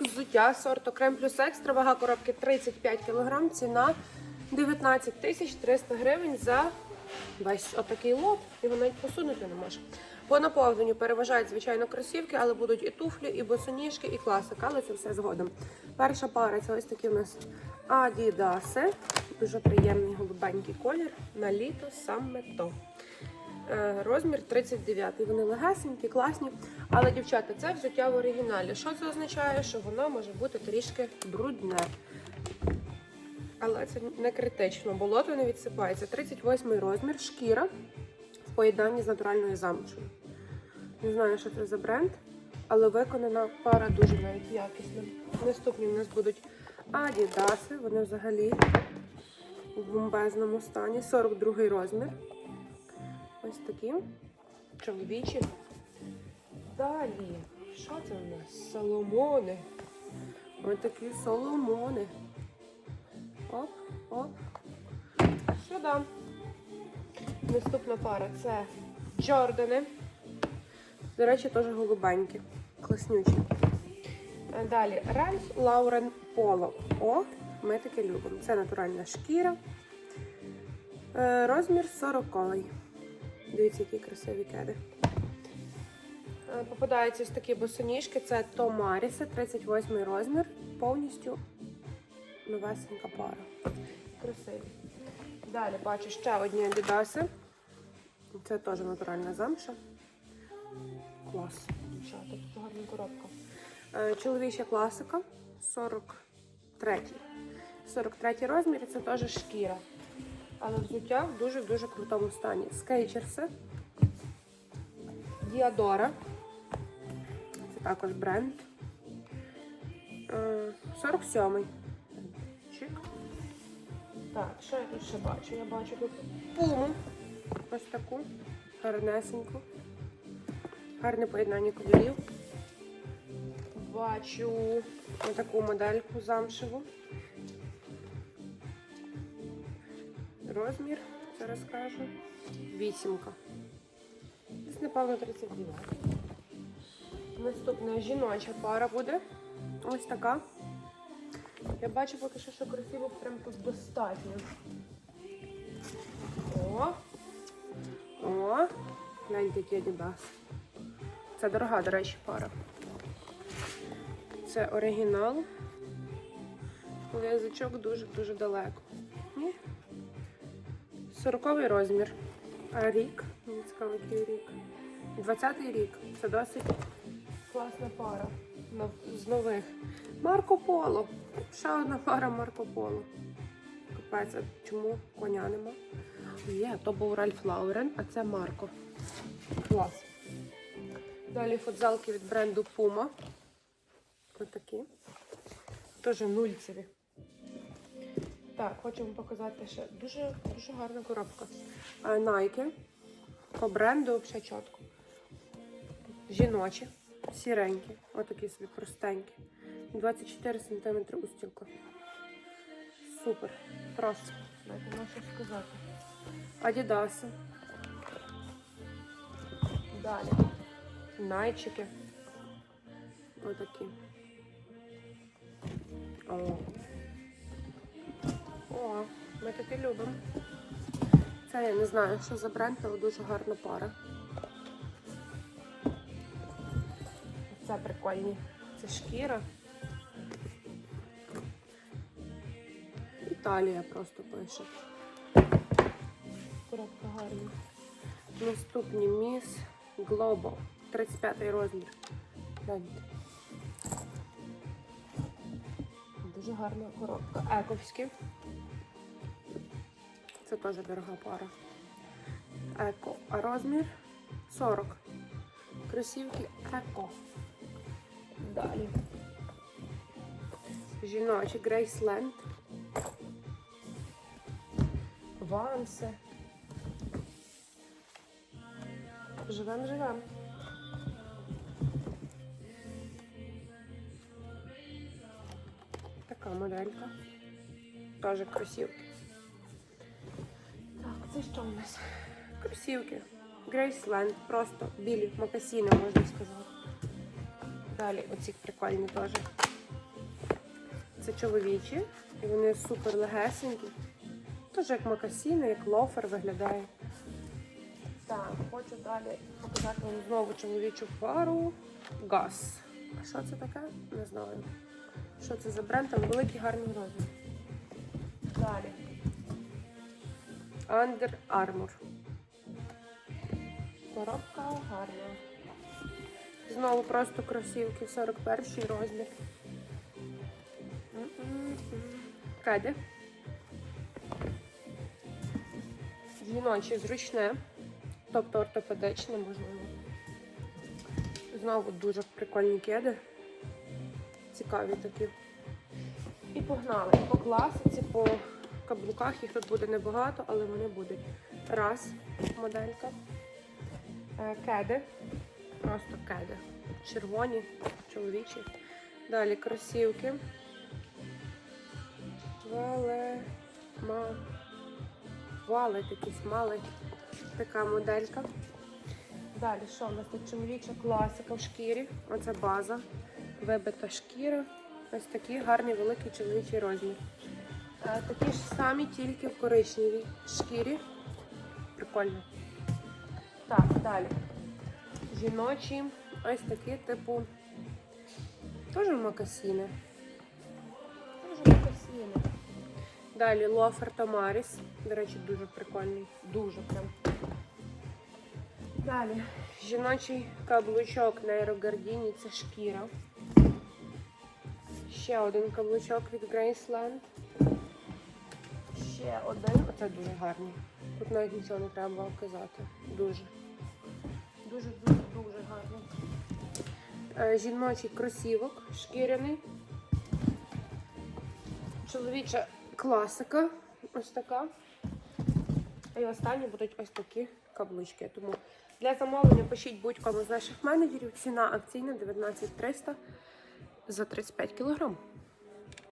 Взуття сорту крем плюс екстра, вага коробки 35 кг, ціна 19 тисяч 300 гривень за весь отакий лот. Його навіть посунути не може. По наповненню переважають, звичайно, кросівки, але будуть і туфлі, і босоніжки, і класика, але це все згодом. Перша пара це ось такі у нас Адідаси. Дуже приємний голубенький колір. На літо саме то. Е, Розмір 39. Вони легесенькі, класні. Але, дівчата, це взуття в оригіналі. Що це означає? Що воно може бути трішки брудне. Але це не критично. Болото не відсипається. 38 розмір, шкіра в поєднанні з натуральною замшою. Не знаю, що це за бренд, але виконана пара дуже навіть якісна. Наступні у нас будуть Адідаси. Вони взагалі в бомбезному стані. 42 розмір. Ось такі чоловічі. Далі, що це у нас? Соломони. Ось такі соломони. Оп, оп. Сюди. Наступна пара це Джордани. До речі, теж голубенькі. Класнючі. Далі Ральф Лаурен Поло. О, ми таке любимо. Це натуральна шкіра. Е, Розмір 40. Дивіться, які красиві кеди. Попадаються ось такі босоніжки. Це Томаріси, 38 розмір. Повністю новесенька пара. Красиві. Далі бачу ще одні адідаси. Це теж натуральна замша. Клас. Тут гарна коробка. Е, Чоловіча класика 43. 43 розмір, це теж шкіра. Але взуття в дуже-дуже крутому стані. Скейчерси. Діадора. Також бренд. Е, 47-й. Чик. Так, що я тут ще бачу? Я бачу тут пуму. Ось таку. Гарнесеньку. Гарне поєднання кольорів. Бачу таку модельку замшеву. Розмір, зараз скажу. Вісімка. Десь, напевно, 32. Наступна жіноча пара буде. Ось така. Я бачу поки що, що красиво прям тут достатньо. О! О! Гляньте, який Adidas. Це дорога, до речі, пара. Це оригінал. Язичок дуже-дуже далеко. Ну, 40 розмір. А рік. Мені цікаво, який рік. 20-й рік. Це досить класна пара. З нових. Марко Поло. Ще одна пара Марко Поло. Капець, а чому коня нема? Є, то був Ральф Лаурен, а це Марко. Клас. Далі футзалки від бренду Puma. Ось такі. Теж нульцеві. Так, хочу вам показати ще дуже, дуже гарна коробка. Nike. По бренду взагалі чітко. Жіночі, сіренькі, отакі собі простенькі. 24 см устілка. Супер. Просто. Дайте на що сказати. Адідаси. Далі. Найчики. Отакі. О. О, ми таки любимо. Це я не знаю, що за бренд, але дуже гарна пара. Це прикольні. Це шкіра. Італія просто пише. Коробка гарна. Наступні міс Global. 35 розмір. Гляньте. Дуже гарна коробка. Ековські. Це теж дорога пара. Еко. А розмір 40. Кросівки Еко. Далі. Жіночі Грейсленд. Ванси. Живем, живем. Така моделька. Теж кросівки. Так, це що у нас? Кросівки. Грейсленд. Просто білі мокасіни, можна сказати. Далі оці прикольні теж. Це чоловічі, і вони супер легесенькі. Теж як макасіни, як лофер виглядає. Так, хочу далі показати вам знову чоловічу пару. Газ. А що це таке? Не знаю. Що це за бренд? Там великий гарний розмір. Далі. Under Armour. Коробка гарна. Знову просто кросівки 41 розмір. Кеди. Жіноче зручне, тобто ортопедичне, можливо. Знову дуже прикольні кеди. Цікаві такі. І погнали. По класиці, по каблуках їх тут буде небагато, але вони будуть. Раз, моделька. Е, Кеди. Просто кеди. Червоні, чоловічі. Далі кросівки. Вале. Ма. Валет якийсь малий. Така моделька. Далі, що у нас тут чоловіча класика в шкірі. Оце база. Вибита шкіра. Ось такий гарний великий чоловічий розмір. Такі ж самі, тільки в коричневій шкірі. Прикольно. Так, далі. Жіночі. Ось такі, типу. Теж макасіни. Теж макасіни. Далі лофер Томаріс. До речі, дуже прикольний. Дуже прям. Далі. Жіночий каблучок Нейрогардіні це шкіра. Ще один каблучок від Graceland. Ще один. Оце дуже гарний. Тут навіть нічого не треба казати. Дуже. Дуже, дуже, дуже гарний. Е, Жіночий кросівок шкіряний. Чоловіча класика. Ось така. І останні будуть ось такі каблучки. Тому для замовлення пишіть будь-кому з наших менеджерів. Ціна акційна 19300 за 35 кг.